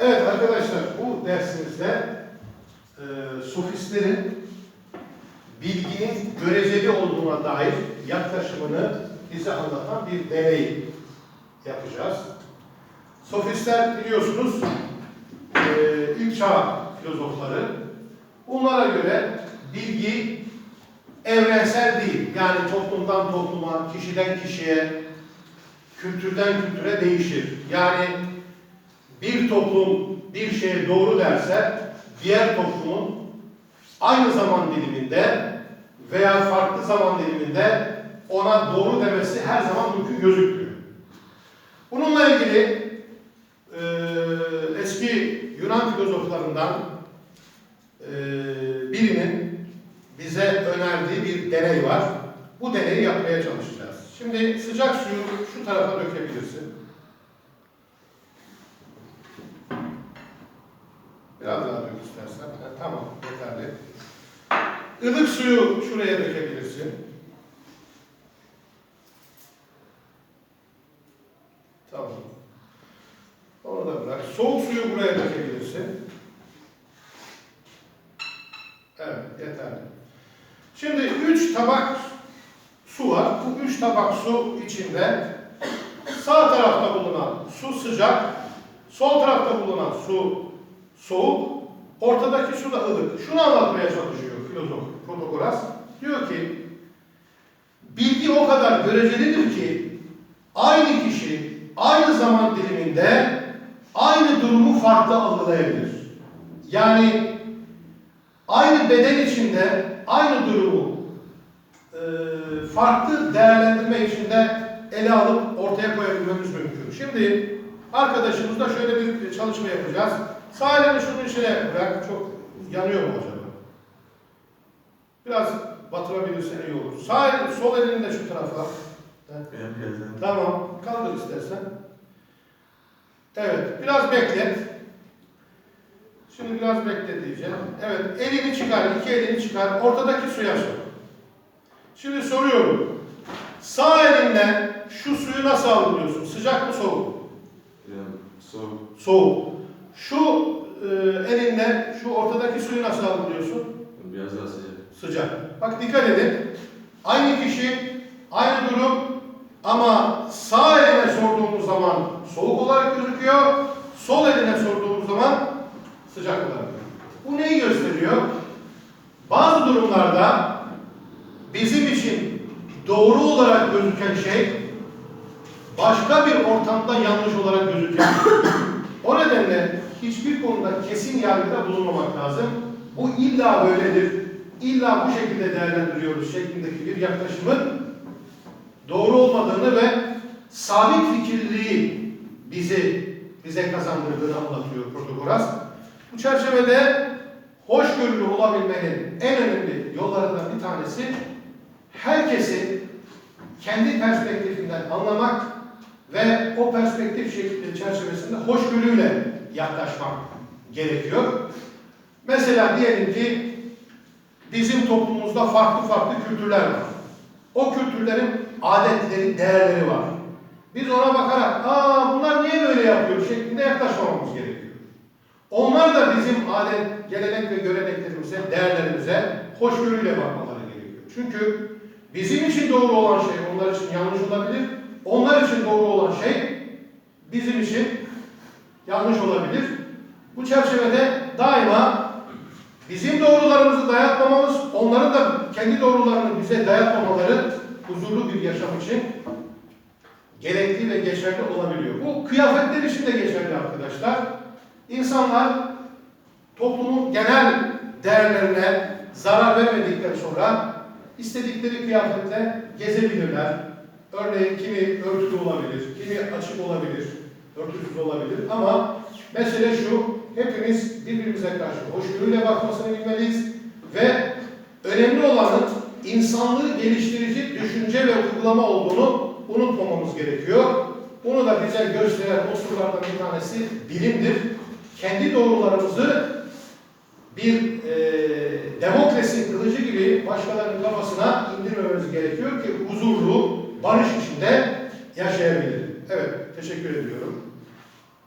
Evet arkadaşlar bu dersimizde e, sofistlerin bilginin göreceli olduğuna dair yaklaşımını bize anlatan bir deney yapacağız. Sofistler biliyorsunuz e, ilk çağ filozofları. Bunlara göre bilgi evrensel değil. Yani toplumdan topluma, kişiden kişiye, kültürden kültüre değişir. Yani bir toplum bir şeye doğru derse diğer toplumun aynı zaman diliminde veya farklı zaman diliminde ona doğru demesi her zaman mümkün gözükmüyor. Bununla ilgili e, eski Yunan filozoflarından e, birinin bize önerdiği bir deney var. Bu deneyi yapmaya çalışacağız. Şimdi sıcak suyu şu tarafa dökebilirsin. Biraz daha dök istersen. Ha, tamam, yeterli. Ilık suyu şuraya dökebilirsin. Tamam. Onu da bırak. Soğuk suyu buraya dökebilirsin. Evet, yeterli. Şimdi üç tabak su var. Bu üç tabak su içinde sağ tarafta bulunan su sıcak, sol tarafta bulunan su soğuk, ortadaki su da ılık. Şunu anlatmaya çalışıyor filozof Protagoras. Diyor ki, bilgi o kadar görecelidir ki aynı kişi aynı zaman diliminde aynı durumu farklı algılayabilir. Yani aynı beden içinde aynı durumu e, farklı değerlendirme içinde ele alıp ortaya koyabilmemiz mümkün. Şimdi arkadaşımızla şöyle bir çalışma yapacağız. Sağ elini şunun içine bırak. Çok yanıyor mu acaba? Biraz batırabilirsen iyi olur. Sağ elini, sol elini de şu tarafa. Tamam. Kaldır istersen. Evet. Biraz beklet. Şimdi biraz bekle diyeceğim. Evet. Elini çıkar. iki elini çıkar. Ortadaki suya sor. Şimdi soruyorum. Sağ elinle şu suyu nasıl algılıyorsun? Sıcak mı soğuk? mu? Yani soğuk. Soğuk. Şu e, elinle şu ortadaki suyu nasıl algılıyorsun? Biraz daha sıcak. Sıcak. Bak dikkat edin. Aynı kişi, aynı durum ama sağ eline sorduğumuz zaman soğuk olarak gözüküyor. Sol eline sorduğumuz zaman sıcak olarak. Bu neyi gösteriyor? Bazı durumlarda bizim için doğru olarak gözüken şey başka bir ortamda yanlış olarak gözüküyor. O nedenle hiçbir konuda kesin yargıda bulunmamak lazım. Bu illa böyledir, illa bu şekilde değerlendiriyoruz şeklindeki bir yaklaşımın doğru olmadığını ve sabit fikirliliği bizi bize kazandırdığını anlatıyor Protagoras. Bu çerçevede hoşgörülü olabilmenin en önemli yollarından bir tanesi herkesi kendi perspektifinden anlamak ve o perspektif çerçevesinde hoşgörüyle yaklaşmak gerekiyor. Mesela diyelim ki bizim toplumumuzda farklı farklı kültürler var. O kültürlerin adetleri, değerleri var. Biz ona bakarak, aa bunlar niye böyle yapıyor şeklinde yaklaşmamamız gerekiyor. Onlar da bizim adet, gelenek ve göreneklerimize, değerlerimize hoşgörüyle bakmaları gerekiyor. Çünkü bizim için doğru olan şey onlar için yanlış olabilir. Onlar için doğru olan şey bizim için yanlış olabilir. Bu çerçevede daima bizim doğrularımızı dayatmamamız, onların da kendi doğrularını bize dayatmamaları huzurlu bir yaşam için gerekli ve geçerli olabiliyor. Bu kıyafetler için de geçerli arkadaşlar. İnsanlar toplumun genel değerlerine zarar vermedikten sonra istedikleri kıyafetle gezebilirler. Örneğin kimi örtülü olabilir, kimi açık olabilir, örtüsüz olabilir ama mesele şu, hepimiz birbirimize karşı hoşgörüyle bakmasını bilmeliyiz ve önemli olanın insanlığı geliştirici düşünce ve uygulama olduğunu unutmamamız gerekiyor. Bunu da bize gösteren unsurlardan bir tanesi bilimdir. Kendi doğrularımızı bir e, demokrasi kılıcı gibi başkalarının kafasına indirmememiz gerekiyor ki huzurlu, barış içinde yaşayabilir. Evet, teşekkür ediyorum.